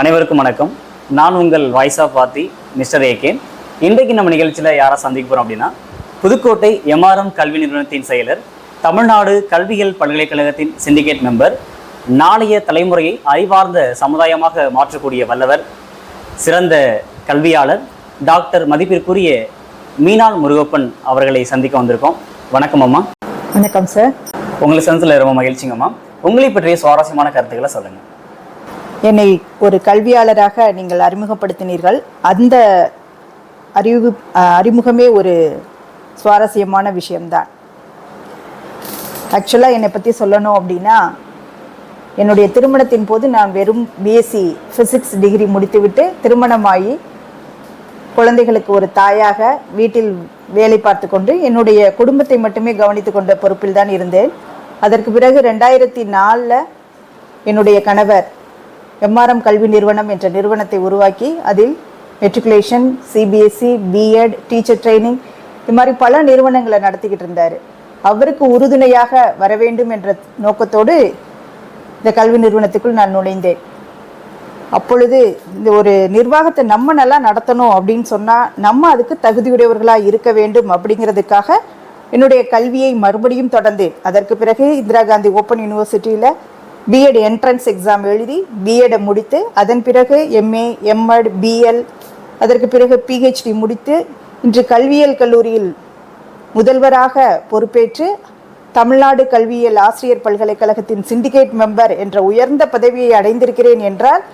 அனைவருக்கும் வணக்கம். நான் உங்கள் வாய்ஸ் ஆஃப் பாத்தி மிஸ்டர் ஏகே. இன்றைக்கு நம்ம நிகழ்ச்சியில் யாரை சந்திக்க போகிறோம் அப்படின்னா புதுக்கோட்டை எம்ஆர்எம் கல்வி நிறுவனத்தின் செயலர் தமிழ்நாடு கல்வியியல் பல்கலைக்கழகத்தின் சிண்டிகேட் மெம்பர் நாளைய தலைமுறையை அறிவார்ந்த சமுதாயமாக மாற்றக்கூடிய வல்லவர் சிறந்த கல்வியாளர் டாக்டர் மதிப்பிற்குரிய மீனாள் முருகப்பன் அவர்களை சந்திக்க வந்திருக்கோம். வணக்கம் அம்மா. வணக்கம் சார் உங்களை சந்தித்தில் ரொம்ப மகிழ்ச்சிங்கம்மா உங்களை பற்றிய சுவாரஸ்யமான கருத்துக்களை சொல்லுங்கள் என்னை ஒரு கல்வியாளராக நீங்கள் அறிமுகப்படுத்தினீர்கள். அந்த அறிவு அறிமுகமே ஒரு சுவாரஸ்யமான விஷயம்தான். ஆக்சுவலாக என்னை பற்றி சொல்லணும் அப்படின்னா என்னுடைய திருமணத்தின் போது நான் வெறும் பிஎஸ்சி ஃபிசிக்ஸ் டிகிரி முடித்துவிட்டு திருமணமாகி குழந்தைகளுக்கு ஒரு தாயாக வீட்டில் வேலை பார்த்து கொண்டு என்னுடைய குடும்பத்தை மட்டுமே கவனித்து கொண்ட பொறுப்பில் தான் இருந்தேன். அதற்கு பிறகு ரெண்டாயிரத்தி நாலில் என்னுடைய கணவர் எம்ஆர்எம் கல்வி நிறுவனம் என்ற நிறுவனத்தை உருவாக்கி அதில் matriculation CBSE B Ed teacher training இது மாதிரி பல நிறுவனங்களை நடத்திக்கிட்டு இருந்தார். அவருக்கு உறுதுணையாக வர வேண்டும் என்ற நோக்கத்தோடு இந்த கல்வி நிறுவனத்துக்குள் நான் நுழைந்தேன். அப்பொழுது இந்த ஒரு நிர்வாகத்தை நம்ம நல்லா நடத்தணும் அப்படின்னு சொன்னால் நம்ம அதுக்கு தகுதியுடையவர்களாக இருக்க வேண்டும் அப்படிங்கிறதுக்காக என்னுடைய கல்வியை மறுபடியும் தொடர்ந்தேன். அதற்கு பிறகு இந்திரா காந்தி ஓப்பன் யூனிவர்சிட்டியில் பிஎட் என்ட்ரன்ஸ் எக்ஸாம் எழுதி பிஎடை முடித்து அதன் பிறகு எம்ஏ எம்எட் பிஎல் அதற்கு பிறகு பிஹெச்டி முடித்து இன்று கல்வியியல் கல்லூரியில் முதல்வராக பொறுப்பேற்று தமிழ்நாடு கல்வியியல் ஆசிரியர் பல்கலைக்கழகத்தின் சிண்டிகேட் மெம்பர் என்ற உயர்ந்த பதவியை அடைந்திருக்கிறேன் என்றால்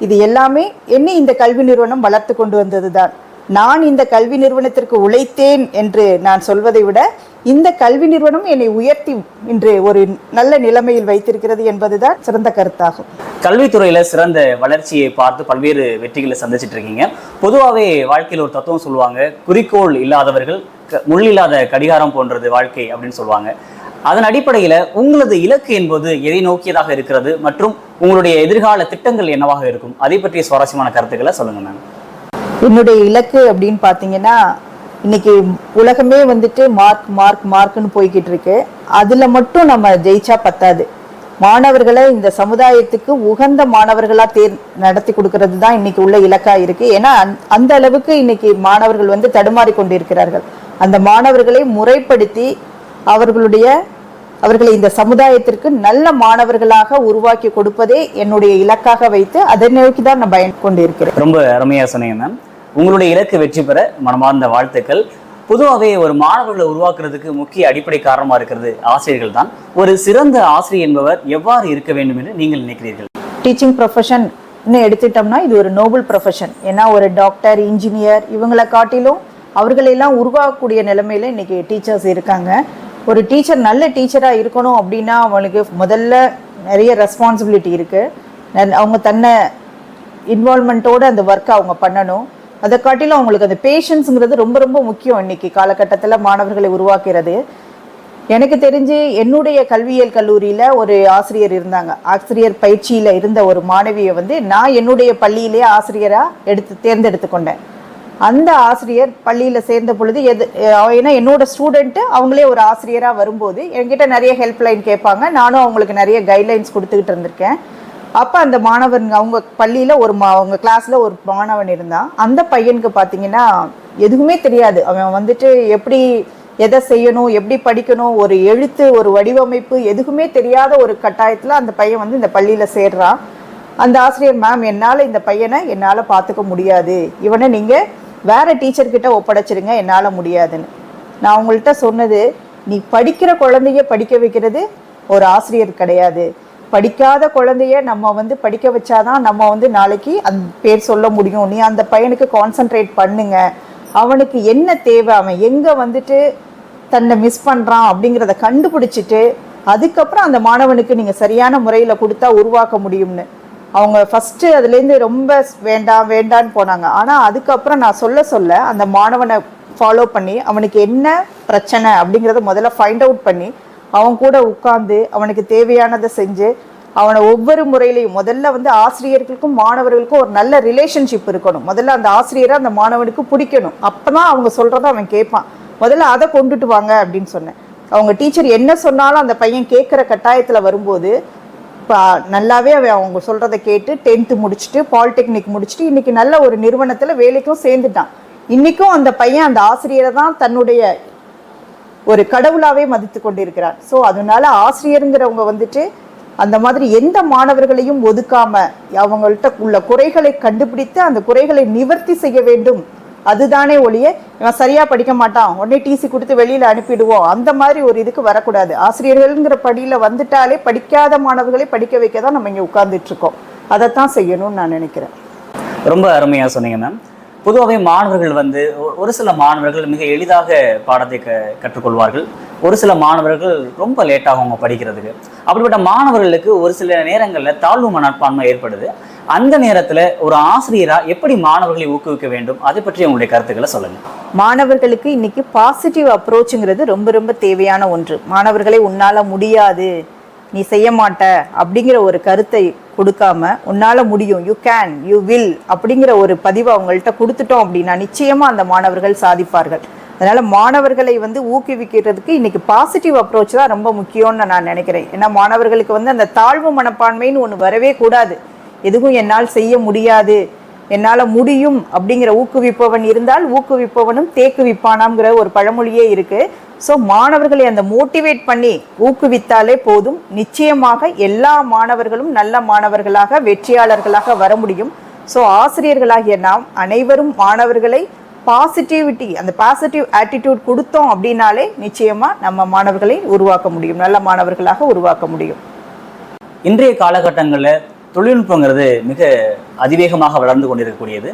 இது எல்லாமே என்னை இந்த கல்வி நிறுவனம் வளர்த்து கொண்டு வந்தது தான் நான் இந்த கல்வி நிறுவனத்திற்கு உழைத்தேன் என்று நான் சொல்வதை விட இந்த கல்வி நிறுவனம் என்னை உயர்த்தி இன்று ஒரு நல்ல நிலைமையில் வைத்திருக்கிறது என்பதுதான் சிறந்த கருத்தாகும். கல்வித்துறையில சிறந்த வளர்ச்சியை பார்த்து பல்வேறு வெற்றிகளை சந்திச்சிட்டு இருக்கீங்க பொதுவாகவே வாழ்க்கையில் ஒரு தத்துவம் சொல்லுவாங்க குறிக்கோள் இல்லாதவர்கள் க- முள் இல்லாத கடிகாரம் போன்றது வாழ்க்கை அப்படின்னு சொல்லுவாங்க. அதன் அடிப்படையில உங்களது இலக்கு என்பது எதை நோக்கியதாக இருக்கிறது மற்றும் உங்களுடைய எதிர்கால திட்டங்கள் என்னவாக இருக்கும் அதை பற்றிய சுவாரஸ்யமான கருத்துக்களை சொல்லுங்க மேம். என்னுடைய இலக்கு அப்படின்னு பார்த்தீங்கன்னா இன்னைக்கு உலகமே வந்துட்டு மார்க் மார்க் மார்க்னு போய்கிட்டு இருக்கு. அதில் மட்டும் நம்ம ஜெயிச்சா பத்தாது. மாணவர்களை இந்த சமுதாயத்துக்கு உகந்த மாணவர்களாக தேர் நடத்தி கொடுக்கறது தான் இன்னைக்கு உள்ள இலக்காக இருக்கு. ஏன்னா அந்த- அந்த அளவுக்கு இன்னைக்கு மாணவர்கள் வந்து தடுமாறி கொண்டிருக்கிறார்கள். அந்த மாணவர்களை முறைப்படுத்தி அவர்களுடைய அவர்களை இந்த சமுதாயத்திற்கு நல்ல மாணவர்களாக உருவாக்கி கொடுப்பதே என்னுடைய இலக்காக வைத்து அதை நோக்கி தான் நான் பயன் கொண்டிருக்கிறேன். ரொம்ப அருமையா சொன்னீங்க மேம் உங்களுடைய இலக்கு வெற்றி பெற மனமார்ந்த வாழ்த்துக்கள். பொதுவாகவே ஒரு மாணவர்களை உருவாக்குறதுக்கு முக்கிய அடிப்படை காரணமாக இருக்கிறது ஆசிரியர்கள் தான். ஒரு சிறந்த ஆசிரியர் என்பவர் எவ்வாறு இருக்க வேண்டும் என்று நீங்கள் நினைக்கிறீர்கள்? டீச்சிங் ப்ரொஃபஷன் எடுத்துட்டோம்னா இது ஒரு நோபல் ப்ரொஃபஷன் ஏன்னா ஒரு டாக்டர் இன்ஜினியர் இவங்களை காட்டிலும் அவர்களெல்லாம் உருவாக்கக்கூடிய நிலைமையில இன்னைக்கு டீச்சர்ஸ் இருக்காங்க. ஒரு டீச்சர் நல்ல டீச்சராக இருக்கணும் அப்படின்னா அவங்களுக்கு முதல்ல நிறைய ரெஸ்பான்சிபிலிட்டி இருக்குது அவங்க தன்னை இன்வால்மெண்ட்டோடு அந்த ஒர்க்கை அவங்க பண்ணணும். அதை காட்டிலும் அவங்களுக்கு அந்த பேஷன்ஸுங்கிறது ரொம்ப ரொம்ப முக்கியம் இன்னைக்கு காலகட்டத்தில் மாணவர்களை உருவாக்குறது. எனக்கு தெரிஞ்சு என்னுடைய கல்வியியல் கல்லூரியில் ஒரு ஆசிரியர் இருந்தாங்க. ஆசிரியர் பயிற்சியில் இருந்த ஒரு மாணவியை வந்து நான் என்னுடைய பள்ளியிலே ஆசிரியராக எடுத்து தேர்ந்தெடுத்து கொண்டேன் அந்த ஆசிரியர் பள்ளியில் சேர்ந்த பொழுது எது ஏன்னா என்னோட ஸ்டூடெண்ட்டு அவங்களே ஒரு ஆசிரியராக வரும்போது என்கிட்ட நிறைய ஹெல்ப்லைன் கேட்பாங்க. நானும் அவங்களுக்கு நிறைய கைட்லைன்ஸ் கொடுத்துக்கிட்டு இருந்திருக்கேன். அப்போ அந்த மாணவன் அவங்க பள்ளியில் ஒரு மா அவங்க கிளாஸில் ஒரு மாணவன் இருந்தான். அந்த பையனுக்கு பார்த்தீங்கன்னா எதுவுமே தெரியாது. அவன் வந்துட்டு எப்படி எதை செய்யணும் எப்படி படிக்கணும் ஒரு எழுத்து ஒரு வடிவமைப்பு எதுவுமே தெரியாத ஒரு கட்டாயத்தில் அந்த பையன் வந்து இந்த பள்ளியில் சேர்றான். அந்த ஆசிரியர் மேம் என்னால் இந்த பையனை என்னால் பார்த்துக்க முடியாது. இவனை நீங்கள் வேற டீச்சர்கிட்ட ஒப்படைச்சிருங்க என்னால் முடியாதுன்னு. நான் உங்கள்கிட்ட சொன்னது நீ படிக்கிற குழந்தைய படிக்க வைக்கிறது ஒரு ஆசிரியர் கிடையாது. படிக்காத குழந்தைய நம்ம வந்து படிக்க வச்சாதான் நம்ம வந்து நாளைக்கு அந்த பேர் சொல்ல முடியும். நீ அந்த பையனுக்கு கான்சென்ட்ரேட் பண்ணுங்க. அவனுக்கு என்ன தேவை? அவன் எங்கே வந்துட்டு தன்னை மிஸ் பண்ணுறான் அப்படிங்கிறத கண்டுபிடிச்சிட்டு அதுக்கப்புறம் அந்த மாணவனுக்கு நீங்கள் சரியான முறையில் கொடுத்தா உருவாக்க முடியும்னு. அவங்க ஃபஸ்ட்டு அதுலேருந்து ரொம்ப வேண்டாம் வேண்டான்னு போனாங்க. ஆனால் அதுக்கப்புறம் நான் சொல்ல சொல்ல அந்த மாணவனை ஃபாலோ பண்ணி அவனுக்கு என்ன பிரச்சனை அப்படிங்கிறத முதல்ல ஃபைண்ட் அவுட் பண்ணி அவன் கூட உட்கார்ந்து அவனுக்கு தேவையானதை செஞ்சு அவனை ஒவ்வொரு முறையிலையும் முதல்ல வந்து ஆசிரியர்களுக்கும் மாணவர்களுக்கும் ஒரு நல்ல ரிலேஷன்ஷிப் இருக்கணும். முதல்ல அந்த ஆசிரியரை அந்த மாணவனுக்கு பிடிக்கணும். அப்பதான் அவங்க சொல்கிறத அவன் கேட்பான். முதல்ல அதை கொண்டுட்டு வாங்க அப்படின்னு சொன்னேன். அவங்க டீச்சர் என்ன சொன்னாலும் அந்த பையன் கேட்குற கட்டாயத்தில் வரும்போது இப்போ நல்லாவே அவன் அவங்க சொல்கிறத கேட்டு டென்த்து முடிச்சுட்டு பாலிடெக்னிக் முடிச்சுட்டு இன்றைக்கி நல்ல ஒரு நிறுவனத்தில் வேலைக்கும் சேர்ந்துட்டான். இன்றைக்கும் அந்த பையன் அந்த ஆசிரியரை தான் தன்னுடைய ஒரு கடவுளாவே மதித்து கொண்டிருக்கிறார். ஸோ அதனால ஆசிரியருங்கிறவங்க வந்துட்டு அந்த மாதிரி எந்த மாணவர்களையும் ஒதுக்காம அவங்கள்ட்ட உள்ள குறைகளை கண்டுபிடித்து அந்த குறைகளை நிவர்த்தி செய்ய வேண்டும். அதுதானே ஒழிய இவன் சரியா படிக்க மாட்டான் உடனே டிசி கொடுத்து வெளியில அனுப்பிடுவோம். அந்த மாதிரி ஒரு இதுக்கு வரக்கூடாது. ஆசிரியர்கள்ங்கிற படியில வந்துட்டாலே படிக்காத மாணவர்களை படிக்க வைக்க தான் நம்ம இங்க உட்கார்ந்துட்டு இருக்கோம். அதைத்தான் செய்யணும்னு நான் நினைக்கிறேன். ரொம்ப அருமையாக சொன்னீங்க மேம் பொதுவாகவே மாணவர்கள் வந்து ஒரு சில மாணவர்கள் மிக எளிதாக பாடத்தை க கற்றுக்கொள்வார்கள். ஒரு சில மாணவர்கள் ரொம்ப லேட்டாகும் அவங்க படிக்கிறதுக்கு. அப்படிப்பட்ட மாணவர்களுக்கு ஒரு சில நேரங்களில் தாழ்வு மனப்பான்மை ஏற்படுது. அந்த நேரத்தில் ஒரு ஆசிரியராக எப்படி மாணவர்களை ஊக்குவிக்க வேண்டும்? அதை பற்றி உங்களுடைய கருத்துக்களை சொல்லுங்கள் மாணவர்களுக்கு இன்னைக்கு பாசிட்டிவ் அப்ரோச்சுங்கிறது ரொம்ப ரொம்ப தேவையான ஒன்று. மாணவர்களை உன்னால் முடியாது. நீ செய்ய மாட்ட அப்படிங்கிற ஒரு கருத்தை கொடுக்காம உன்னால முடியும். யூ கேன் யூ வில் அப்படிங்கிற ஒரு பதிவை அவங்கள்ட்ட கொடுத்துட்டோம் அப்படின்னா நிச்சயமா அந்த மாணவர்கள் சாதிப்பார்கள். அதனால மாணவர்களை வந்து ஊக்குவிக்கிறதுக்கு இன்னைக்கு பாசிட்டிவ் அப்ரோச் தான் ரொம்ப முக்கியம்னு நான் நினைக்கிறேன். ஏன்னா மாணவர்களுக்கு வந்து அந்த தாழ்வு மனப்பான்மைன்னு ஒன்று வரவே கூடாது. எதுவும் என்னால் செய்ய முடியாது. என்னால் முடியும் அப்படிங்கிற ஊக்குவிப்பவன் இருந்தால் ஊக்குவிப்பவனும் தேக்குவிப்பானாங்கிற ஒரு பழமொழியே இருக்குது ஸோ மாணவர்களை அந்த மோட்டிவேட் பண்ணி ஊக்குவித்தாலே போதும். நிச்சயமாக எல்லா மாணவர்களும் நல்ல மாணவர்களாக வெற்றியாளர்களாக வர முடியும். ஸோ ஆசிரியர்களாகிய நாம் அனைவரும் மாணவர்களை பாசிட்டிவிட்டி அந்த பாசிட்டிவ் ஆட்டிடியூட் கொடுத்தோம் அப்படின்னாலே நிச்சயமாக நம்ம மாணவர்களை உருவாக்க முடியும். நல்ல மாணவர்களாக உருவாக்க முடியும். இன்றைய காலகட்டங்களில் தொழில்நுட்பங்கிறது மிக அதிவேகமாக வளர்ந்து கொண்டிருக்கக்கூடியது.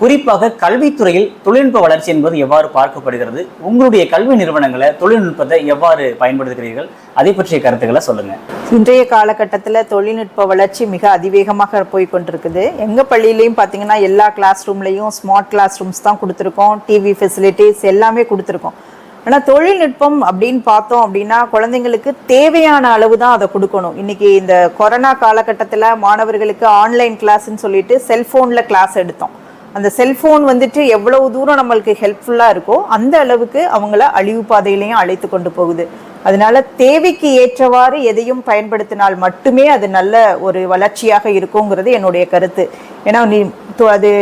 குறிப்பாக கல்வித்துறையில் தொழில்நுட்ப வளர்ச்சி என்பது எவ்வாறு பார்க்கப்படுகிறது? உங்களுடைய கல்வி நிறுவனங்களை தொழில்நுட்பத்தை எவ்வாறு பயன்படுத்துகிறீர்கள்? அதை பற்றிய கருத்துக்களை சொல்லுங்க. இன்றைய காலகட்டத்தில் தொழில்நுட்ப வளர்ச்சி மிக அதிவேகமாக போய் கொண்டிருக்குது. எங்கள் பள்ளியிலையும் பார்த்தீங்கன்னா எல்லா கிளாஸ் ரூம்லையும் ஸ்மார்ட் கிளாஸ் ரூம்ஸ் தான் கொடுத்துருக்கோம். டிவி ஃபெசிலிட்டிஸ் எல்லாமே கொடுத்துருக்கோம். ஆனால் தொழில்நுட்பம் அப்படின்னு பார்த்தோம் அப்படின்னா குழந்தைங்களுக்கு தேவையான அளவு தான் அதை கொடுக்கணும். இன்னைக்கு இந்த கொரோனா காலகட்டத்தில் மாணவர்களுக்கு ஆன்லைன் கிளாஸ்ன்னு சொல்லிட்டு செல்ஃபோனில் கிளாஸ் எடுத்தோம். அந்த செல்ஃபோன் வந்துட்டு எவ்வளவு தூரம் நம்மளுக்கு ஹெல்ப்ஃபுல்லாக இருக்கோ அந்த அளவுக்கு அவங்கள அழிவு பாதையிலையும் அழைத்து கொண்டு போகுது. அதனால தேவைக்கு ஏற்றவாறு எதையும் பயன்படுத்தினால் மட்டுமே அது நல்ல ஒரு வளர்ச்சியாக இருக்குங்கிறது என்னுடைய கருத்து. ஏன்னா நீ அது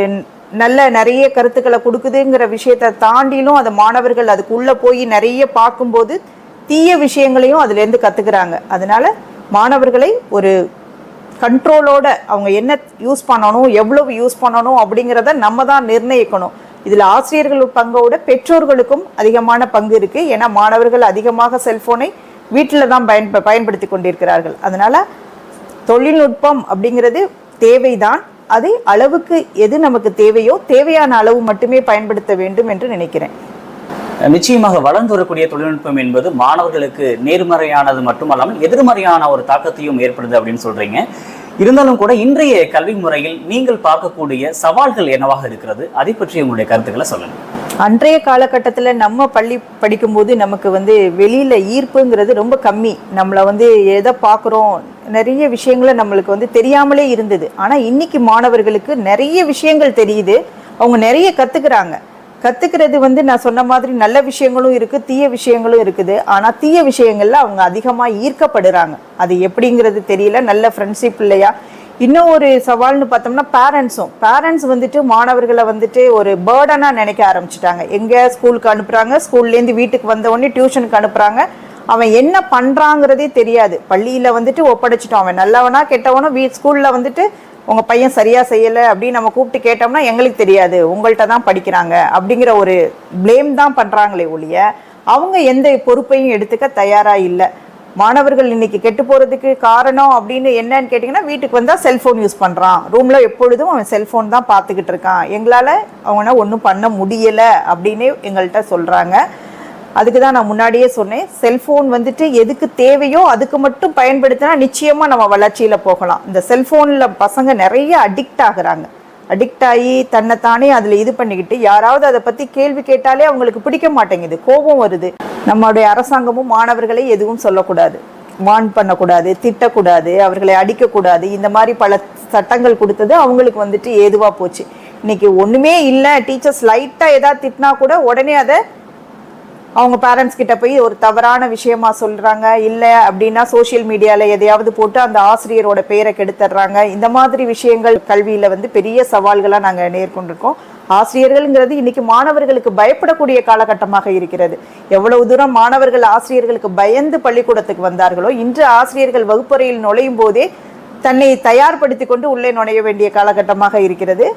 நல்ல நிறைய கருத்துக்களை கொடுக்குதுங்கிற விஷயத்தை தாண்டிலும் அது மாணவர்கள் அதுக்குள்ளே போய் நிறைய பார்க்கும்போது தீய விஷயங்களையும் அதுலேருந்து கற்றுக்குறாங்க அதனால் மாணவர்களை ஒரு கண்ட்ரோலோட அவங்க என்ன யூஸ் பண்ணணும் எவ்வளவு யூஸ் பண்ணணும் அப்படிங்கிறத நம்ம தான் நிர்ணயிக்கணும். இதில் ஆசிரியர்கள் பங்கோட பெற்றோர்களுக்கும் அதிகமான பங்கு இருக்குது ஏன்னா மாணவர்கள் அதிகமாக செல்ஃபோனை வீட்டில் தான் பயன் பயன்படுத்தி கொண்டிருக்கிறார்கள். அதனால் தொழில்நுட்பம் அப்படிங்கிறது தேவைதான். அதே அளவுக்கு எது நமக்கு தேவையோ தேவையான அளவு மட்டுமே பயன்படுத்த வேண்டும் என்று நினைக்கிறேன். நிச்சயமாக வளர்ந்து வரக்கூடிய தொழில்நுட்பம் என்பது மாணவர்களுக்கு நேர்மறையானது மட்டுமல்லாமல் எதிர்மறையான ஒரு தாக்கத்தையும் ஏற்படுது அப்படின்னு சொல்றீங்க. இருந்தாலும் கூட இன்றைய கல்வி முறையில் நீங்கள் பார்க்கக்கூடிய சவால்கள் என்னவாக இருக்கிறது? அதை பற்றி உங்களுடைய கருத்துக்களை சொல்லுங்க. அன்றைய காலகட்டத்தில் நம்ம பள்ளி படிக்கும்போது நமக்கு வந்து வெளியில் ஈர்ப்புங்கிறது ரொம்ப கம்மி. நம்மளை வந்து எதை பார்க்குறோம் நிறைய விஷயங்களை நம்மளுக்கு வந்து தெரியாமலே இருந்தது. ஆனால் இன்னைக்கு மாணவர்களுக்கு நிறைய விஷயங்கள் தெரியுது. அவங்க நிறைய கற்றுக்குறாங்க கற்றுக்கிறது வந்து நான் சொன்ன மாதிரி நல்ல விஷயங்களும் இருக்குது தீய விஷயங்களும் இருக்குது. ஆனால் தீய விஷயங்கள்ல அவங்க அதிகமாக ஈர்க்கப்படுறாங்க. அது எப்படிங்கிறது தெரியல. நல்ல ஃப்ரெண்ட்ஷிப் இல்லையா? இன்னும் ஒரு சவால்னு பார்த்தோம்னா பேரண்ட்ஸும் பேரண்ட்ஸ் வந்துட்டு மாணவர்களை வந்துட்டு ஒரு பேர்டனாக நினைக்க ஆரம்பிச்சிட்டாங்க. எங்கே ஸ்கூலுக்கு அனுப்புகிறாங்க ஸ்கூல்லேருந்து வீட்டுக்கு வந்த உடனே டியூஷனுக்கு அனுப்புகிறாங்க அவன் என்ன பண்ணுறாங்கிறதே தெரியாது. பள்ளியில் வந்துட்டு ஒப்படைச்சிட்டோம் அவன் நல்லவனா கெட்டவனோ வீ ஸ்கூலில் வந்துட்டு உங்கள் பையன் சரியாக செய்யலை அப்படின்னு நம்ம கூப்பிட்டு கேட்டோம்னா எங்களுக்கு தெரியாது. உங்கள்கிட்ட தான் படிக்கிறாங்க அப்படிங்கிற ஒரு ப்ளேம் தான் பண்ணுறாங்களே ஒழிய அவங்க எந்த பொறுப்பையும் எடுத்துக்க தயாராக இல்லை. மாணவர்கள் இன்றைக்கி கெட்டு போகிறதுக்கு காரணம் அப்படின்னு என்னன்னு கேட்டிங்கன்னா வீட்டுக்கு வந்தால் செல்ஃபோன் யூஸ் பண்ணுறான் ரூமில் எப்பொழுதும் அவன் செல்ஃபோன் தான் பார்த்துக்கிட்டு இருக்கான். எங்களால் அவனை ஒன்றும் பண்ண முடியலை அப்படின்னு எங்கள்கிட்ட சொல்கிறாங்க அதுக்கு தான் நான் முன்னாடியே சொன்னேன். செல்ஃபோன் வந்துட்டு எதுக்கு தேவையோ அதுக்கு மட்டும் பயன்படுத்தினா நிச்சயமாக நம்ம வளர்ச்சியில் போகலாம். இந்த செல்ஃபோனில் பசங்க நிறைய அடிக்ட் ஆகுறாங்க. அடிக்ட் ஆகி தன்னைத்தானே அதில் இது பண்ணிக்கிட்டு யாராவது அதை பற்றி கேள்வி கேட்டாலே அவங்களுக்கு பிடிக்க மாட்டேங்குது. கோபம் வருது. நம்மளுடைய அரசாங்கமும் மாணவர்களை எதுவும் சொல்லக்கூடாது. வான் பண்ணக்கூடாது திட்டக்கூடாது அவர்களை அடிக்கக்கூடாது. இந்த மாதிரி பல சட்டங்கள் கொடுத்தது அவங்களுக்கு வந்துட்டு ஏதுவாக போச்சு. இன்னைக்கு ஒன்றுமே இல்லை. டீச்சர்ஸ் லைட்டாக எதாவது திட்டினா கூட உடனே அதை அவங்க பேரண்ட்ஸ் கிட்ட போய் ஒரு தவறான விஷயமா சொல்றாங்க இல்லை அப்படின்னா சோஷியல் மீடியால எதையாவது போட்டு அந்த ஆசிரியரோட பெயரை கெடுத்துடுறாங்க. இந்த மாதிரி விஷயங்கள் கல்வியில வந்து பெரிய சவால்களா நாங்க நேர்கொண்டிருக்கோம். ஆசிரியர்கள்ங்கிறது இன்னைக்கு மாணவர்களுக்கு பயப்படக்கூடிய காலகட்டமாக இருக்கிறது. எவ்வளவு தூரம் மாணவர்கள் ஆசிரியர்களுக்கு பயந்து பள்ளிக்கூடத்துக்கு வந்தார்களோ இன்று ஆசிரியர்கள் வகுப்பறையில் நுழையும் போதே தன்னை தயார்படுத்தி கொண்டு உள்ளே நுழைய வேண்டிய காலகட்டமாக இருக்கிறது.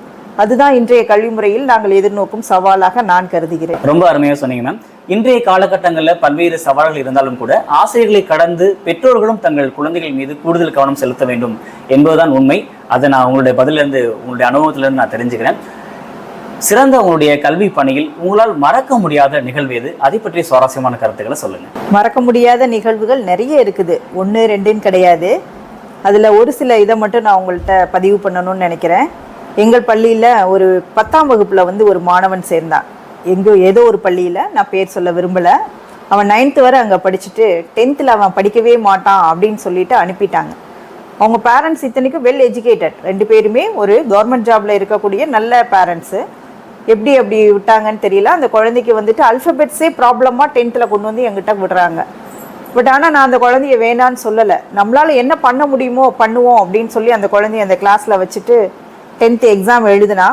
அதுதான் இன்றைய கல்வி முறையில் நாங்கள் எதிர்நோக்கும் சவாலாக நான் கருதுகிறேன். ரொம்ப அருமையா சொன்னீங்க மேம் இன்றைய காலகட்டங்களில் பல்வேறு சவால்கள் இருந்தாலும் கூட ஆசிரியர்களை கடந்து பெற்றோர்களும் தங்கள் குழந்தைகள் மீது கூடுதல் கவனம் செலுத்த வேண்டும் என்பதுதான் உண்மை. அதை நான் உங்களுடைய பதிலிருந்து உங்களுடைய அனுபவத்திலிருந்து நான் தெரிஞ்சுக்கிறேன். சிறந்த உங்களுடைய கல்வி பணியில் உங்களால் மறக்க முடியாத நிகழ்வு எது? அதை பற்றிய சுவாரஸ்யமான கருத்துக்களை சொல்லுங்க. மறக்க முடியாத நிகழ்வுகள் நிறைய இருக்குது. ஒன்று ரெண்டுன்னு கிடையாது. அதில் ஒரு சில இதை மட்டும் நான் உங்கள்கிட்ட பதிவு பண்ணணும்னு நினைக்கிறேன். எங்கள் பள்ளியில் ஒரு பத்தாம் வகுப்பில் வந்து ஒரு மாணவன் சேர்ந்தான். எங்கோ ஏதோ ஒரு பள்ளியில் நான் பேர் சொல்ல விரும்பலை. அவன் நைன்த்து வரை அங்கே படிச்சுட்டு டென்த்தில் அவன் படிக்கவே மாட்டான் அப்படின்னு சொல்லிட்டு அனுப்பிட்டாங்க. அவங்க பேரண்ட்ஸ் இத்தனைக்கும் வெல் எஜுகேட்டட் ரெண்டு பேருமே ஒரு கவர்மெண்ட் ஜாப்ல இருக்கக்கூடிய நல்ல பேரண்ட்ஸு எப்படி அப்படி விட்டாங்கன்னு தெரியல. அந்த குழந்தைக்கு வந்துட்டு அல்ஃபபெட்ஸே ப்ராப்ளமாக டென்த்தில் கொண்டு வந்து எங்கிட்ட விடுறாங்க. பட் ஆனால் நான் அந்த குழந்தைய வேணான்னு சொல்லலை. நம்மளால் என்ன பண்ண முடியுமோ பண்ணுவோம் அப்படின்னு சொல்லி அந்த குழந்தைய அந்த கிளாஸில் வச்சுட்டு டென்த்து எக்ஸாம் எழுதுனா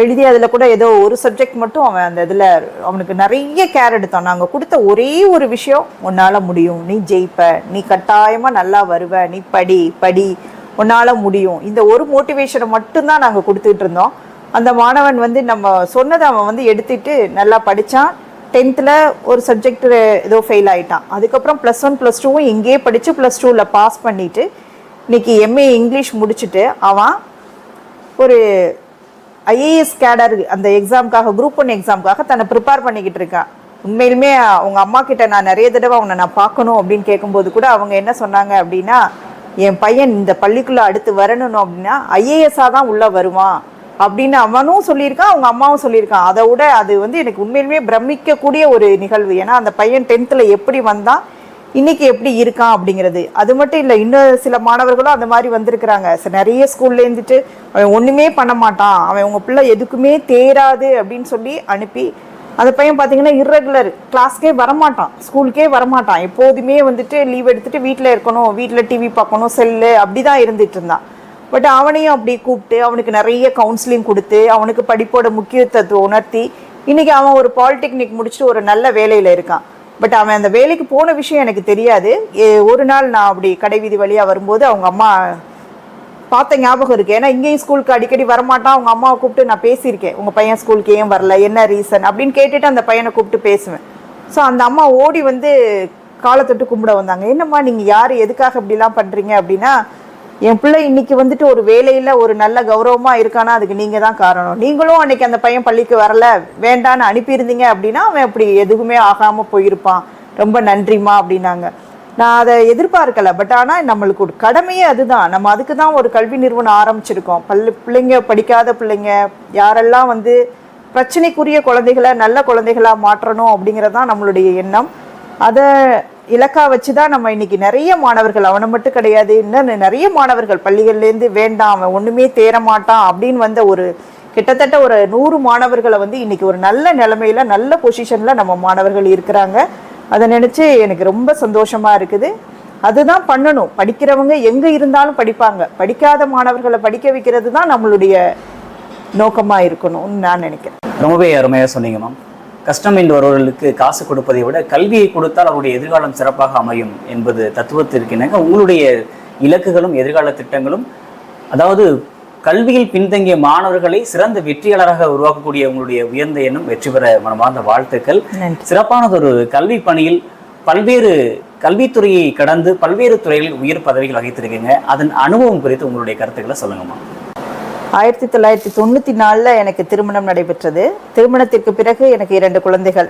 எழுதி அதில் கூட ஏதோ ஒரு சப்ஜெக்ட் மட்டும் அவன் அந்த இதில் அவனுக்கு நிறைய கேர் எடுத்தான். நாங்கள் கொடுத்த ஒரே ஒரு விஷயம் உன்னால் முடியும். நீ ஜெயிப்ப. நீ கட்டாயமாக நல்லா வருவ. நீ படி படி. உன்னால் முடியும். இந்த ஒரு மோட்டிவேஷனை மட்டும்தான் நாங்கள் கொடுத்துட்டு இருந்தோம். அந்த மாணவன் வந்து நம்ம சொன்னதை அவன் வந்து எடுத்துட்டு நல்லா படித்தான் டென்த்தில் ஒரு சப்ஜெக்ட் ஏதோ ஃபெயில் ஆகிட்டான் அதுக்கப்புறம் ப்ளஸ் ஒன் ப்ளஸ் டூவும் இங்கேயே படித்து ப்ளஸ் டூவில் பாஸ் பண்ணிவிட்டு இன்னைக்கு எம்ஏ இங்கிலீஷ் முடிச்சுட்டு அவன் ஒரு ஐஏஎஸ் கேடர் அந்த எக்ஸாமுக்காக குரூப் ஒன் எக்ஸாமுக்காக தன்னை ப்ரிப்பேர் பண்ணிக்கிட்டு இருக்கான் உண்மையிலுமே அவங்க அம்மா கிட்ட நான் நிறைய தடவை அவனை நான் பார்க்கணும் அப்படின்னு கேட்கும்போது கூட அவங்க என்ன சொன்னாங்க அப்படின்னா என் பையன் இந்த பள்ளிக்குள்ள அடுத்து வரணும் அப்படின்னா ஐஏஎஸ்ஸாக தான் உள்ளே வருவான். அப்படின்னு அவனும் சொல்லியிருக்கான் அவங்க அம்மாவும் சொல்லியிருக்கான். அதை விட அது வந்து எனக்கு உண்மையிலுமே பிரமிக்கக்கூடிய ஒரு நிகழ்வு. ஏன்னா அந்த பையன் டென்த்தில் எப்படி வந்தான் இன்னைக்கு எப்படி இருக்கான் அப்படிங்கிறது. அது மட்டும் இல்லை இன்னும் சில மாணவர்களும் அந்த மாதிரி வந்திருக்கிறாங்க. நிறைய ஸ்கூல்ல இருந்துட்டு அவன் ஒண்ணுமே பண்ண மாட்டான். அவன் உங்க பிள்ளை எதுக்குமே தேராது அப்படின்னு சொல்லி அனுப்பி அந்த பையன் பார்த்தீங்கன்னா இர்ரெகுலர் கிளாஸ்க்கே வரமாட்டான். ஸ்கூலுக்கே வரமாட்டான். எப்போதுமே வந்துட்டு லீவ் எடுத்துட்டு வீட்டில் இருக்கணும். வீட்டில் டிவி பார்க்கணும் செல்லு அப்படிதான் இருந்துட்டு இருந்தான். பட் அவனையும் அப்படி கூப்பிட்டு அவனுக்கு நிறைய கவுன்சிலிங் கொடுத்து அவனுக்கு படிப்போட முக்கியத்துவத்தை உணர்த்தி இன்னைக்கு அவன் ஒரு பாலிடெக்னிக் முடிச்சுட்டு ஒரு நல்ல வேலையில இருக்கான். பட் அவன் அந்த வேலைக்கு போன விஷயம் எனக்கு தெரியாது. ஏ- ஒரு நாள் நான் அப்படி கடைவீதி வழியாக வரும்போது அவங்க அம்மா பார்த்த ஞாபகம் இருக்குது ஏன்னா இங்கேயும் ஸ்கூலுக்கு அடிக்கடி வரமாட்டான். அவங்க அம்மாவை கூப்பிட்டு நான் பேசியிருக்கேன். உங்கள் பையன் ஸ்கூலுக்கு ஏன் வரல? என்ன ரீசன் அப்படின்னு கேட்டுட்டு அந்த பையனை கூப்பிட்டு பேசுவேன். ஸோ அந்த அம்மா ஓடி வந்து காலை தொட்டு கும்பிட வந்தாங்க. என்னம்மா நீங்கள் யார்? எதுக்காக இப்படிலாம் பண்ணுறீங்க அப்படின்னா என் பிள்ளை இன்னைக்கு வந்துட்டு ஒரு வேலையில் ஒரு நல்ல கௌரவமாக இருக்கானா? அதுக்கு நீங்கள் தான் காரணம். நீங்களும் அன்னைக்கு அந்த பையன் பள்ளிக்கு வரல வேண்டான்னு அனுப்பியிருந்தீங்க அப்படின்னா அவன் அப்படி எதுவுமே ஆகாமல் போயிருப்பான். ரொம்ப நன்றிம்மா அப்படின்னாங்க. நான் அதை எதிர்பார்க்கல. பட் ஆனால் நம்மளுக்கு ஒரு கடமையே அதுதான். நம்ம அதுக்கு தான் ஒரு கல்வி நிறுவனம் ஆரம்பிச்சிருக்கோம். பள்ளி பிள்ளைங்க படிக்காத பிள்ளைங்க யாரெல்லாம் வந்து பிரச்சனைக்குரிய குழந்தைகளை நல்ல குழந்தைகளாக மாற்றணும் அப்படிங்கிறது தான் நம்மளுடைய எண்ணம். அதை இலக்கா வச்சு தான் நம்ம இன்னைக்கு நிறைய மாணவர்கள் அவனை மட்டும் கிடையாது இன்னும் நிறைய மாணவர்கள் பள்ளிகள்லேருந்து வேண்டாம் அவன் ஒன்றுமே தேரமாட்டான் அப்படின்னு வந்த ஒரு கிட்டத்தட்ட ஒரு நூறு மாணவர்களை வந்து இன்னைக்கு ஒரு நல்ல நிலைமையில நல்ல பொசிஷனில் நம்ம மாணவர்கள் இருக்கிறாங்க. அதை நினச்சி எனக்கு ரொம்ப சந்தோஷமாக இருக்குது. அதுதான் பண்ணணும். படிக்கிறவங்க எங்கே இருந்தாலும் படிப்பாங்க. படிக்காத மாணவர்களை படிக்க வைக்கிறது தான் நம்மளுடைய நோக்கமாக இருக்கணும்னு நான் நினைக்கிறேன். ரொம்பவே அருமையாக சொன்னீங்க மேம் கஷ்டம் என்று வருவர்களுக்கு காசு கொடுப்பதை விட கல்வியை கொடுத்தால் அவருடைய எதிர்காலம் சிறப்பாக அமையும் என்பது தத்துவத்திற்கு இணங்க உங்களுடைய இலக்குகளும் எதிர்கால திட்டங்களும் அதாவது கல்வியில் பின்தங்கிய மாணவர்களை சிறந்த வெற்றியாளராக உருவாக்கக்கூடிய உங்களுடைய உயர்ந்த எண்ணம் வெற்றி பெற மனமார்ந்த வாழ்த்துக்கள். சிறப்பானதொரு கல்வி பணியில் பல்வேறு கல்வித்துறையை கடந்து பல்வேறு துறைகளில் உயர் பதவிகள் வகித்திருக்கீங்க. அதன் அனுபவம் குறித்து உங்களுடைய கருத்துக்களை சொல்லுங்கம்மா. ஆயிரத்தி தொள்ளாயிரத்தி தொண்ணூற்றி நாலில் எனக்கு திருமணம் நடைபெற்றது. திருமணத்திற்கு பிறகு எனக்கு இரண்டு குழந்தைகள்.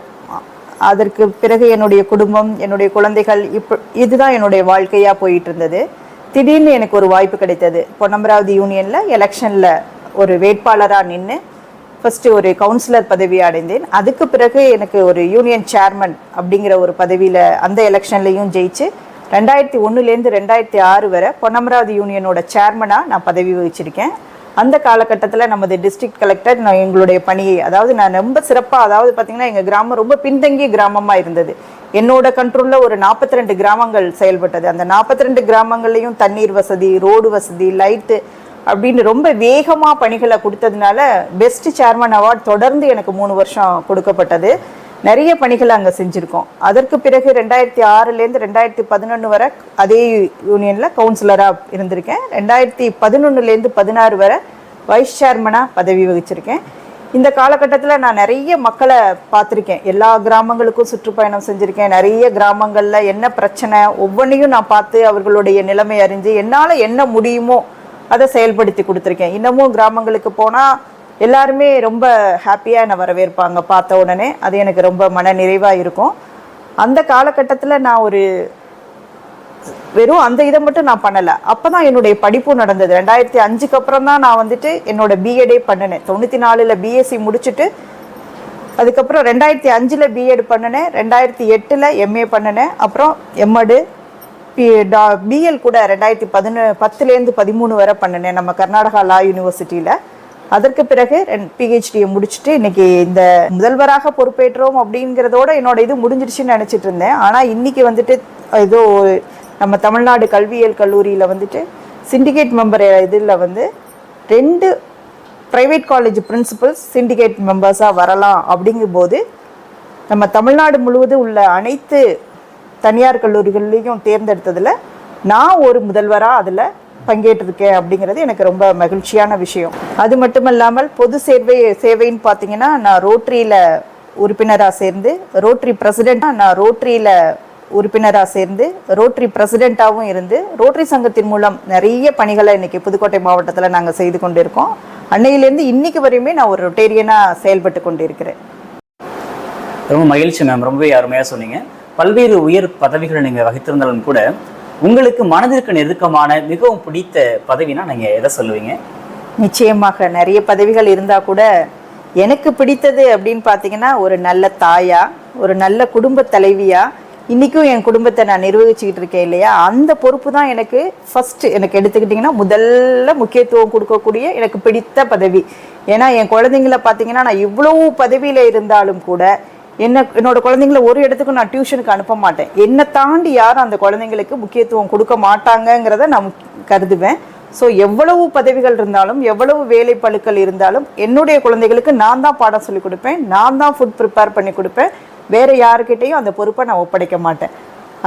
அதற்கு பிறகு என்னுடைய குடும்பம் என்னுடைய குழந்தைகள் இப்போ இதுதான் என்னுடைய வாழ்க்கையாக போயிட்டு இருந்தது திடீர்னு எனக்கு ஒரு வாய்ப்பு கிடைத்தது. பொன்னமராவதி யூனியனில் எலெக்ஷனில் ஒரு வேட்பாளராக நின்று ஃபஸ்ட்டு ஒரு கவுன்சிலர் பதவி அடைந்தேன். அதுக்கு பிறகு எனக்கு ஒரு யூனியன் சேர்மன் அப்படிங்கிற ஒரு பதவியில் அந்த எலெக்ஷன்லையும் ஜெயிச்சு ரெண்டாயிரத்தி ஒன்றுலேருந்து ரெண்டாயிரத்தி ஆறு வரை பொன்னமராவதி யூனியனோட சேர்மனாக நான் பதவி வகிச்சிருக்கேன். அந்த காலகட்டத்தில் நமது டிஸ்ட்ரிக்ட் கலெக்டர் நான் எங்களுடைய பணியை அதாவது நான் ரொம்ப சிறப்பாக அதாவது பார்த்தீங்கன்னா எங்கள் கிராமம் ரொம்ப பின்தங்கிய கிராமமாக இருந்தது. என்னோட கண்ட்ரோலில் ஒரு நாற்பத்தி ரெண்டு கிராமங்கள் செயல்பட்டது. அந்த நாற்பத்தி ரெண்டு கிராமங்கள்லையும் தண்ணீர் வசதி ரோடு வசதி லைட்டு அப்படின்னு ரொம்ப வேகமாக பணிகளை கொடுத்ததுனால பெஸ்ட் சேர்மன் அவார்ட் தொடர்ந்து எனக்கு மூணு வருஷம் கொடுக்கப்பட்டது. நிறைய பணிகள் அங்கே செஞ்சுருக்கோம். அதற்கு பிறகு ரெண்டாயிரத்தி ஆறுலேருந்து ரெண்டாயிரத்தி பதினொன்று வரை அதே யூனியனில் கவுன்சிலராக இருந்திருக்கேன். ரெண்டாயிரத்தி பதினொன்றுலேருந்து பதினாறு வரை வைஸ் சேர்மனாக பதவி வகிச்சிருக்கேன். இந்த காலகட்டத்தில் நான் நிறைய மக்களை பார்த்துருக்கேன். எல்லா கிராமங்களுக்கும் சுற்றுப்பயணம் செஞ்சுருக்கேன். நிறைய கிராமங்களில் என்ன பிரச்சனை ஒவ்வொன்றையும் நான் பார்த்து அவர்களுடைய நிலைமை அறிஞ்சு என்னால் என்ன முடியுமோ அதை செயல்படுத்தி கொடுத்துருக்கேன். இன்னமும் கிராமங்களுக்கு போனால் எல்லாருமே ரொம்ப ஹாப்பியாக என்னை வரவேற்பாங்க பார்த்த உடனே. அது எனக்கு ரொம்ப மன நிறைவாக இருக்கும். அந்த காலகட்டத்தில் நான் ஒரு வெறும் அந்த இதை மட்டும் நான் பண்ணலை. அப்போ தான் என்னுடைய படிப்பும் நடந்தது. ரெண்டாயிரத்தி அஞ்சுக்கு அப்புறம் தான் நான் வந்துட்டு என்னோட பிஎடே பண்ணினேன். தொண்ணூற்றி நாலில் பிஎஸ்சி முடிச்சுட்டு அதுக்கப்புறம் ரெண்டாயிரத்தி அஞ்சில் பிஎட் பண்ணினேன். ரெண்டாயிரத்தி எட்டில் எம்ஏ பண்ணினேன். அப்புறம் எம்எடு பி டா பிஎல் கூட ரெண்டாயிரத்தி பதினு பத்துலேருந்து பதிமூணு வரை பண்ணினேன் நம்ம கர்நாடகா லா. யூனிவர்சிட்டியில் அதற்கு பிறகு பிஹெச்டியை முடிச்சுட்டு இன்னைக்கு இந்த முதல்வராக பொறுப்பேற்றோம் அப்படிங்கிறதோட என்னோட இது முடிஞ்சிருச்சுன்னு நினச்சிட்டு இருந்தேன். ஆனால் இன்னைக்கு வந்துட்டு ஏதோ நம்ம தமிழ்நாடு கல்வியியல் கல்லூரியில் வந்துட்டு சிண்டிகேட் மெம்பர் இதில் வந்து ரெண்டு ப்ரைவேட் காலேஜ் பிரின்சிபல்ஸ் சிண்டிகேட் மெம்பர்ஸாக வரலாம் அப்படிங்கும்போது நம்ம தமிழ்நாடு முழுவதும் உள்ள அனைத்து தனியார் கல்லூரிகள்லையும் தேர்ந்தெடுத்ததில் நான் ஒரு முதல்வராக அதில் பங்கேற்றிருக்கேன் அப்படிங்கிறது எனக்கு ரொம்ப மகிழ்ச்சியான விஷயம். அது மட்டும் இல்லாமல் பொது சேவை சேவைன்னு பார்த்தீங்கன்னா நான் ரோட்ரியில் உறுப்பினராக சேர்ந்து ரோட்ரி பிரசிடெண்ட்டாக நான் ரோட்ரியில் உறுப்பினராக சேர்ந்து ரோட்ரி பிரசிடெண்ட்டாகவும் இருந்து ரோட்ரி சங்கத்தின் மூலம் நிறைய பணிகளை இன்னைக்கு புதுக்கோட்டை மாவட்டத்தில் நாங்கள் செய்து கொண்டிருக்கோம். அன்னையிலேருந்து இன்னைக்கு வரையுமே நான் ஒரு ரொட்டேரியனாக செயல்பட்டு கொண்டிருக்கிறேன். ரொம்ப மகிழ்ச்சி மேம் ரொம்பவே அருமையாக சொன்னீங்க. பல்வேறு உயர் பதவிகளை நீங்கள் வகித்திருந்தாலும் கூட உங்களுக்கு மனதிற்கு நெருக்கமான மிகவும் பிடித்த பதவினா நீங்கள் எதை சொல்லுவீங்க? நிச்சயமாக. நிறைய பதவிகள் இருந்தால் கூட எனக்கு பிடித்தது அப்படின்னு பார்த்தீங்கன்னா ஒரு நல்ல தாயா ஒரு நல்ல குடும்ப தலைவியா இன்றைக்கும் என் குடும்பத்தை நான் நிர்வகிச்சுக்கிட்டு இருக்கேன் இல்லையா? அந்த பொறுப்பு தான் எனக்கு ஃபஸ்ட்டு எனக்கு எடுத்துக்கிட்டிங்கன்னா முதல்ல முக்கியத்துவம் கொடுக்கக்கூடிய எனக்கு பிடித்த பதவி. ஏன்னா என் குழந்தைங்கள பார்த்தீங்கன்னா நான் இவ்வளோ பதவியில் இருந்தாலும் கூட என்ன என்னோட குழந்தைங்கள ஒரு இடத்துக்கும் நான் டியூஷனுக்கு அனுப்ப மாட்டேன். என்னை தாண்டி யாரும் அந்த குழந்தைங்களுக்கு முக்கியத்துவம் கொடுக்க மாட்டாங்கங்கிறத நான் கருதுவேன். ஸோ எவ்வளவு பதவிகள் இருந்தாலும் எவ்வளவு வேலை பழுக்கள் இருந்தாலும் என்னுடைய குழந்தைகளுக்கு நான் தான் பாடம் சொல்லி கொடுப்பேன். நான் தான் ஃபுட் ப்ரிப்பேர் பண்ணி கொடுப்பேன். வேறு யாருக்கிட்டேயும் அந்த பொறுப்பை நான் ஒப்படைக்க மாட்டேன்.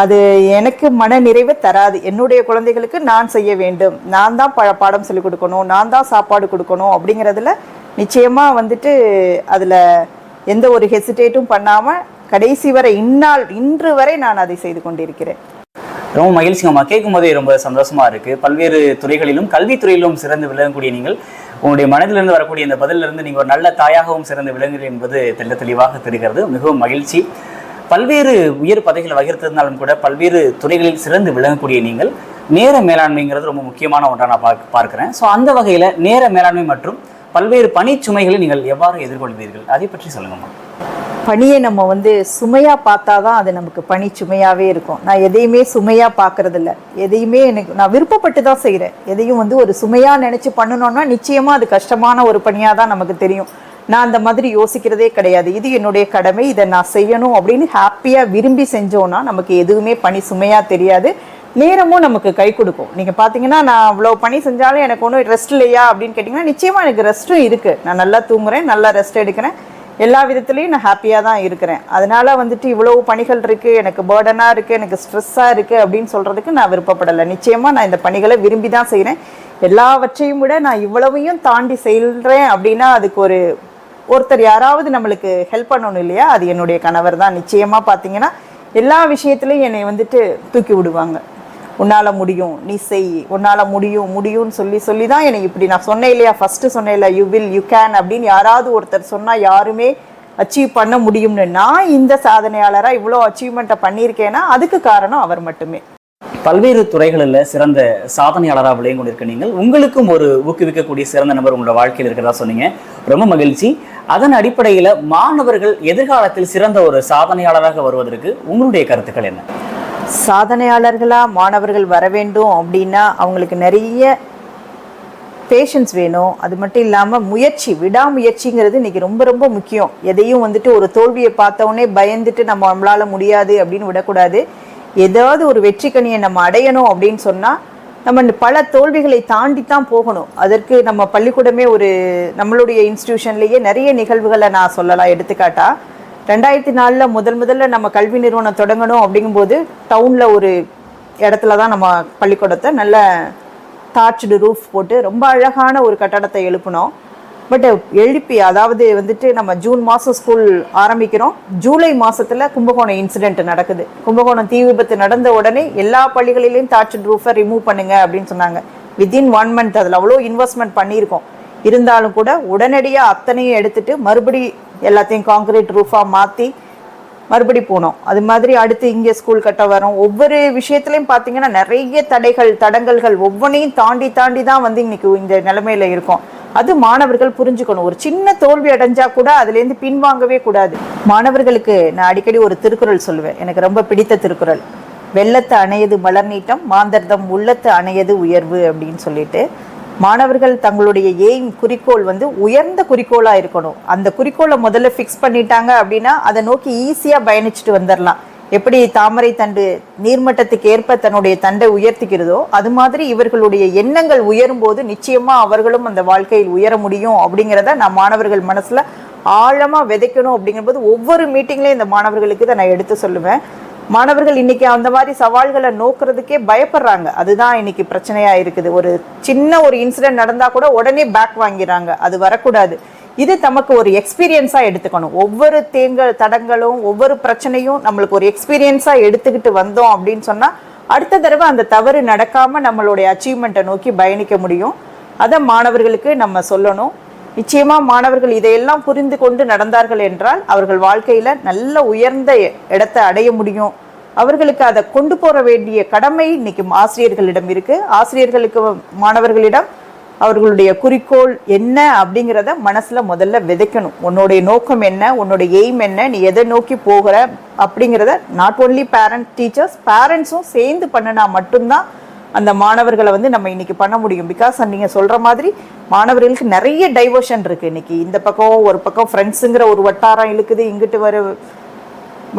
அது எனக்கு மன நிறைவை தராது. என்னுடைய குழந்தைகளுக்கு நான் செய்ய வேண்டும். நான் தான் ப பாடம் சொல்லி கொடுக்கணும். நான் தான் சாப்பாடு கொடுக்கணும் அப்படிங்கிறதுல நிச்சயமாக வந்துட்டு அதில் எந்த ஒரு ஹெசிடேட்டும் பண்ணாமல் கடைசி வரை இந்நாள் இன்று வரை நான் அதை செய்து கொண்டிருக்கிறேன். ரொம்ப மகிழ்ச்சிங்கம்மா. கேட்கும் போதே ரொம்ப சந்தோஷமா இருக்கு. பல்வேறு துறைகளிலும் கல்வித்துறையிலும் சிறந்து விளங்கக்கூடிய நீங்கள் உங்களுடைய மனதிலிருந்து வரக்கூடிய இந்த பதிலிருந்து நீங்கள் ஒரு நல்ல தாயாகவும் சிறந்து விளங்குகிறீர்கள் என்பது தெள்ள தெளிவாக தெரிகிறது. மிகவும் மகிழ்ச்சி. பல்வேறு உயர் பதவிகளை வகிர்த்திருந்தாலும் கூட பல்வேறு துறைகளில் சிறந்து விளங்கக்கூடிய நீங்கள் நேர மேலாண்மைங்கிறது ரொம்ப முக்கியமான ஒன்றாக நான் பார்க்க பார்க்குறேன். ஸோ அந்த வகையில் நேர மேலாண்மை மற்றும் பல்வேறு பணிச்சுமைகளை நீங்கள் எவ்வாறு எதிர்கொள்வீர்கள்? அதை பற்றி சொல்லுங்கம்மா பணியை நம்ம வந்து சுமையாக பார்த்தா தான் அது நமக்கு பணி சுமையாகவே இருக்கும். நான் எதையுமே சுமையாக பார்க்கறது எதையுமே எனக்கு நான் விருப்பப்பட்டு தான் செய்கிறேன் எதையும் வந்து ஒரு சுமையாக நினச்சி பண்ணணும்னா நிச்சயமாக அது கஷ்டமான ஒரு பணியாக தான் நமக்கு தெரியும். நான் அந்த மாதிரி யோசிக்கிறதே கிடையாது. இது என்னுடைய கடமை இதை நான் செய்யணும் அப்படின்னு ஹாப்பியாக விரும்பி செஞ்சோன்னா நமக்கு எதுவுமே பணி சுமையாக தெரியாது. நேரமும் நமக்கு கை கொடுக்கும். நீங்கள் பார்த்தீங்கன்னா நான் அவ்வளோ பணி செஞ்சாலும் எனக்கு ஒன்றும் ரெஸ்ட் இல்லையா அப்படின்னு கேட்டிங்கன்னா நிச்சயமாக எனக்கு ரெஸ்ட்டும் இருக்குது நான் நல்லா தூங்குறேன் நல்லா ரெஸ்ட் எடுக்கிறேன். எல்லா விதத்துலேயும் நான் ஹாப்பியாக தான் இருக்கிறேன். அதனால் வந்துட்டு இவ்வளோ பணிகள் இருக்குது எனக்கு பேர்டனாக இருக்குது எனக்கு ஸ்ட்ரெஸ்ஸாக இருக்குது அப்படின்னு சொல்கிறதுக்கு நான் விருப்பப்படலை. நிச்சயமாக நான் இந்த பணிகளை விரும்பி தான் செய்கிறேன் எல்லாவற்றையும் விட நான் இவ்வளவையும் தாண்டி செய்கிறேன் அப்படின்னா அதுக்கு ஒரு ஒருத்தர் யாராவது நம்மளுக்கு ஹெல்ப் பண்ணணும் இல்லையா? அது என்னுடைய கணவர் தான். நிச்சயமாக பார்த்தீங்கன்னா எல்லா விஷயத்துலையும் என்னை வந்துட்டு தூக்கி விடுவாங்க. உன்னால் முடியும் நீ செய். உன்னால் முடியும் முடியும்னு சொல்லி சொல்லி தான் என்னை இப்படி நான் சொன்னேன் இல்லையா? ஃபஸ்ட்டு சொன்னேன் இல்லை யூ வில் யூ கேன் அப்படின்னு யாராவது ஒருத்தர் சொன்னால் யாருமே அச்சீவ் பண்ண முடியும்னு. நான் இந்த சாதனையாளராக இவ்வளோ அச்சீவ்மெண்ட்டை பண்ணியிருக்கேன்னா அதுக்கு காரணம் அவர் மட்டுமே. பல்வேறு துறைகளில் சிறந்த சாதனையாளராக விளையும் கொண்டிருக்க நீங்கள் உங்களுக்கும் ஒரு ஊக்குவிக்கக்கூடிய சிறந்த நபர் உங்களோட வாழ்க்கையில் இருக்கிறதா சொன்னீங்க. ரொம்ப மகிழ்ச்சி. அதன் அடிப்படையில் மாணவர்கள் எதிர்காலத்தில் சிறந்த ஒரு சாதனையாளராக வருவதற்கு உங்களுடைய கருத்துக்கள் என்ன? சாதனையாளர்களாக மாணவர்கள் வர வேண்டும் அப்படின்னா அவங்களுக்கு நிறைய பேஷன்ஸ் வேணும். அது மட்டும் இல்லாமல் முயற்சி விடாமுயற்சிங்கிறது இன்னைக்கு ரொம்ப ரொம்ப முக்கியம். எதையும் வந்துட்டு ஒரு தோல்வியை பார்த்த பயந்துட்டு நம்ம நம்மளால முடியாது அப்படின்னு விடக்கூடாது. ஏதாவது ஒரு வெற்றி கணியை நம்ம அடையணும் அப்படின்னு சொன்னால் நம்ம இந்த பல தோல்விகளை தாண்டி தான் போகணும். அதற்கு நம்ம பள்ளிக்கூடமே ஒரு நம்மளுடைய இன்ஸ்டியூஷன்லேயே நிறைய நிகழ்வுகளை நான் சொல்லலாம். எடுத்துக்காட்டா ரெண்டாயிரத்தி நாலில் முதல் முதல்ல நம்ம கல்வி நிறுவனம் தொடங்கணும் அப்படிங்கும்போது டவுனில் ஒரு இடத்துல தான் நம்ம பள்ளிக்கூடத்தை நல்ல தார்ச்டு ரூஃப் போட்டு ரொம்ப அழகான ஒரு கட்டடத்தை எழுப்பினோம். பட் எழுப்பி அதாவது வந்துட்டு நம்ம ஜூன் மாதம் ஸ்கூல் ஆரம்பிக்கிறோம். ஜூலை மாதத்தில் கும்பகோணம் இன்சிடென்ட் நடக்குது. கும்பகோணம் தீ விபத்து நடந்த உடனே எல்லா பள்ளிகளிலையும் தார்ச்டு ரூஃபை ரிமூவ் பண்ணுங்க அப்படின்னு சொன்னாங்க. வித்தின் ஒன் மந்த் அதில் அவ்வளோ இன்வெஸ்ட்மெண்ட் பண்ணியிருக்கோம். இருந்தாலும் கூட உடனடியாக அத்தனையும் எடுத்துட்டு மறுபடி எல்லாத்தையும் காங்கிரீட் ரூஃபாக மாற்றி மறுபடி போனோம். அது மாதிரி அடுத்து இங்கே ஸ்கூல் கட்ட வரோம். ஒவ்வொரு விஷயத்துலையும் பார்த்தீங்கன்னா நிறைய தடைகள் தடங்கல்கள் ஒவ்வொன்றையும் தாண்டி தாண்டி தான் வந்து இன்னைக்கு இந்த நிலைமையில இருக்கோம். அது மாணவர்கள் புரிஞ்சுக்கணும். ஒரு சின்ன தோல்வி அடைஞ்சா கூட அதுலேருந்து பின்வாங்கவே கூடாது. மாணவர்களுக்கு நான் அடிக்கடி ஒரு திருக்குறள் சொல்லுவேன். எனக்கு ரொம்ப பிடித்த திருக்குறள். வெள்ளத்து அணையது மலர் நீட்டம் மாந்தர்தம் உள்ளத்து அணையது உயர்வு அப்படின்னு சொல்லிட்டு மாணவர்கள் தங்களுடைய எய்ம் குறிக்கோள் வந்து உயர்ந்த குறிக்கோளாக இருக்கணும். அந்த குறிக்கோளை முதல்ல ஃபிக்ஸ் பண்ணிட்டாங்க அப்படின்னா அதை நோக்கி ஈஸியாக பயணிச்சுட்டு வந்துடலாம் எப்படி தாமரை தண்டு நீர்மட்டத்துக்கு ஏற்ப தன்னுடைய தண்டை உயர்த்திக்கிறதோ அது மாதிரி இவர்களுடைய எண்ணங்கள் உயரும் போது நிச்சயமா அவர்களும் அந்த வாழ்க்கையில் உயர முடியும் அப்படிங்கிறத நான் மாணவர்கள் மனசுல ஆழமா விதைக்கணும் அப்படிங்கும்போது ஒவ்வொரு மீட்டிங்லயும் இந்த மாணவர்களுக்கு தான் நான் எடுத்து சொல்லுவேன். மாணவர்கள் இன்னைக்கு அந்த மாதிரி சவால்களை நோக்கிறதுக்கே பயப்படுறாங்க. அதுதான் இன்னைக்கு பிரச்சனையா இருக்குது. ஒரு சின்ன ஒரு இன்சிடென்ட் நடந்தா கூட உடனே பேக் வாங்கிறாங்க அது வரக்கூடாது. இது தமக்கு ஒரு எக்ஸ்பீரியன்ஸாக எடுத்துக்கணும். ஒவ்வொரு தேங்க தடங்களும் ஒவ்வொரு பிரச்சனையும் நம்மளுக்கு ஒரு எக்ஸ்பீரியன்ஸாக எடுத்துக்கிட்டு வந்தோம் அப்படின்னு சொன்னால் அடுத்த தடவை அந்த தவறு நடக்காமல் நம்மளுடைய அச்சீவ்மெண்ட்டை நோக்கி பயணிக்க முடியும். அதை மாணவர்களுக்கு நம்ம சொல்லணும். நிச்சயமா மாணவர்கள் இதையெல்லாம் புரிந்து கொண்டு நடந்தார்கள் என்றால் அவர்கள் வாழ்க்கையில நல்ல உயர்ந்த இடத்தை அடைய முடியும். அவர்களுக்கு அதை கொண்டு போற வேண்டிய கடமை இன்னைக்கு ஆசிரியர்களிடம் இருக்கு. ஆசிரியர்களுக்கு மாணவர்களிடம் அவர்களுடைய குறிக்கோள் என்ன அப்படிங்கிறத மனசுல முதல்ல விதைக்கணும். உன்னுடைய நோக்கம் என்ன? உன்னுடைய எய்ம் என்ன? நீ எதை நோக்கி போகிற அப்படிங்கிறத நாட் ஓன்லி பேரண்ட் டீச்சர்ஸ் பேரண்ட்ஸும் சேர்ந்து பண்ணினா மட்டும்தான் அந்த மாணவர்களை வந்து நம்ம இன்னைக்கு பண்ண முடியும். பிகாஸ் நீங்கள் சொல்கிற மாதிரி மாணவர்களுக்கு நிறைய டைவர்ஷன் இருக்குது இன்றைக்கி இந்த பக்கம் ஒரு பக்கம் ஃப்ரெண்ட்ஸுங்கிற ஒரு வட்டாரம் இழுக்குது இங்கிட்டு வர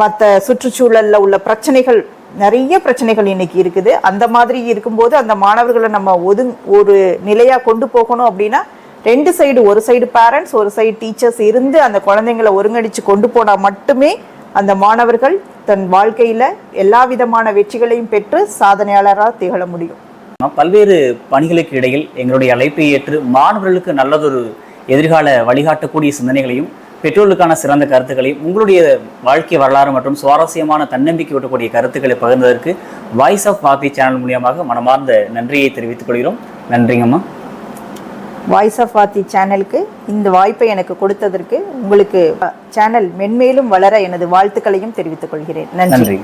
மற்ற சுற்றுச்சூழலில் உள்ள பிரச்சனைகள் நிறைய பிரச்சனைகள் இன்னைக்கு இருக்குது. அந்த மாதிரி இருக்கும்போது அந்த மாணவர்களை நம்ம ஒதுங் ஒரு நிலையாக கொண்டு போகணும் அப்படின்னா ரெண்டு சைடு ஒரு சைடு பேரண்ட்ஸ் ஒரு சைடு டீச்சர்ஸ் இருந்து அந்த குழந்தைங்களை ஒருங்கிணைச்சு கொண்டு போனால் மட்டுமே அந்த மாணவர்கள் தன் வாழ்க்கையில் எல்லா விதமான வெற்றிகளையும் பெற்று சாதனையாளராக திகழ முடியும். பல்வேறு பணிகளுக்கு இடையில் எங்களுடைய அழைப்பை ஏற்று மாணவர்களுக்கு நல்லதொரு எதிர்கால வழிகாட்டக்கூடிய சிந்தனைகளையும் பெற்றோர்களுக்கான சிறந்த கருத்துக்களையும் உங்களுடைய வாழ்க்கை வரலாறு மற்றும் சுவாரஸ்யமான தன்னம்பிக்கை ஊட்டக்கூடிய கருத்துக்களை பகிர்ந்ததற்கு வாய்ஸ் ஆஃப் பாப்பி சேனல் மூலியமாக மனமார்ந்த நன்றியை தெரிவித்துக் கொள்கிறோம். நன்றிங்கம்மா. வாய்ஸ் ஆஃப் வாத்தி சேனலுக்கு இந்த வாய்ப்பை எனக்கு கொடுத்ததற்கு உங்களுக்கு சேனல் மென்மேலும் வளர எனது வாழ்த்துக்களையும் தெரிவித்துக் கொள்கிறேன். நன்றி. நன்றி.